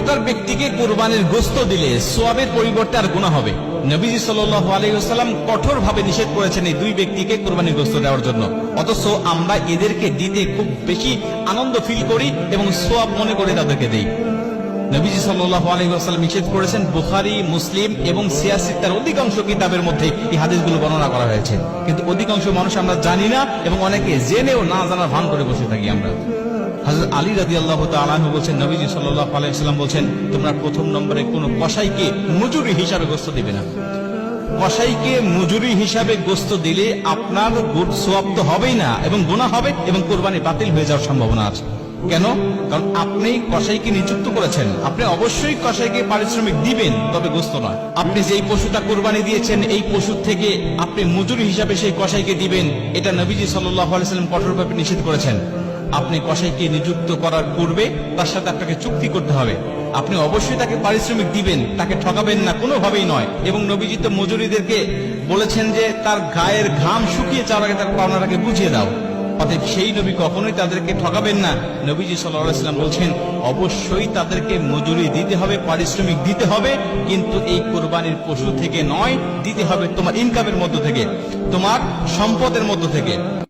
প্রকার ব্যক্তিকে কোরবানির গোস্ত দিলে সোয়াবের পরিবর্তে আর গুণা হবে। নবীজি সাল্লাহ কঠোর ভাবে নিষেধ করেছেন এই দুই ব্যক্তিকে কোরবানির গোস্ত দেওয়ার জন্য। অথচ আমরা এদেরকে দিতে খুব বেশি আনন্দ ফিল করি এবং সোয়াব মনে করে তাদেরকে দিই। নবীজি সাল্লাহ আলহিহাস্লাম নিষেধ করেছেন বুখারি, মুসলিম এবং সিয়াসিত্তার অধিকাংশ কিতাবের মধ্যে এই হাদিসগুলো বর্ণনা করা হয়েছে। কিন্তু অধিকাংশ মানুষ আমরা জানি না এবং অনেকে জেনেও না জানার ভান করে বসে থাকি আমরা। আলী রাজি আল্লাহ তালু বলছেন, নবীজি সাল্লাহ আলাইসাল্লাম বলছেন, তোমরা প্রথম নম্বরে কোন কসাইকে মজুরি হিসাবে গোস্ত দিবে না। কসাইকে মজুরি হিসাবে গোস্ত দিলে আপনার হবেই না এবং গুণা হবে এবং কোরবানি বাতিল হয়ে যাওয়ার সম্ভাবনা আছে। কেন? কারণ আপনি কসাইকে নিযুক্ত করেছেন। আপনি অবশ্যই কসাইকে পারিশ্রমিক দিবেন, তবে গোস্ত নয়। আপনি যেই পশুটা কোরবানি দিয়েছেন, এই পশু থেকে আপনি মজুরি হিসাবে সেই কসাইকে দিবেন, এটা নবীজি সাল্লাহ আলাইসাল্লাম কঠোরভাবে নিষেধ করেছেন। আপনি কসাইকে নিযুক্ত করার পূর্বে তার সাথে আপনাকে চুক্তি করতে হবে। আপনি অবশ্যই তাকে পারিশ্রমিক দিবেন, তাকে ঠকাবেন না, কোনোভাবেই নয়। এবং নবীজি তো মজুরিদেরকে বলেছেন যে তার গায়ের ঘাম শুকিয়ে যাওয়ার আগে তার পাওনাটাকে বুঝিয়ে দাও। অতএব সেই নবী কখনোই তাদেরকে ঠকাবেন না। নবীজি সাল্লাম বলছেন, অবশ্যই তাদেরকে মজুরি দিতে হবে, পারিশ্রমিক দিতে হবে, কিন্তু এই কোরবানির পশু থেকে নয়, দিতে হবে তোমার ইনকামের মধ্য থেকে, তোমার সম্পদের মধ্য থেকে।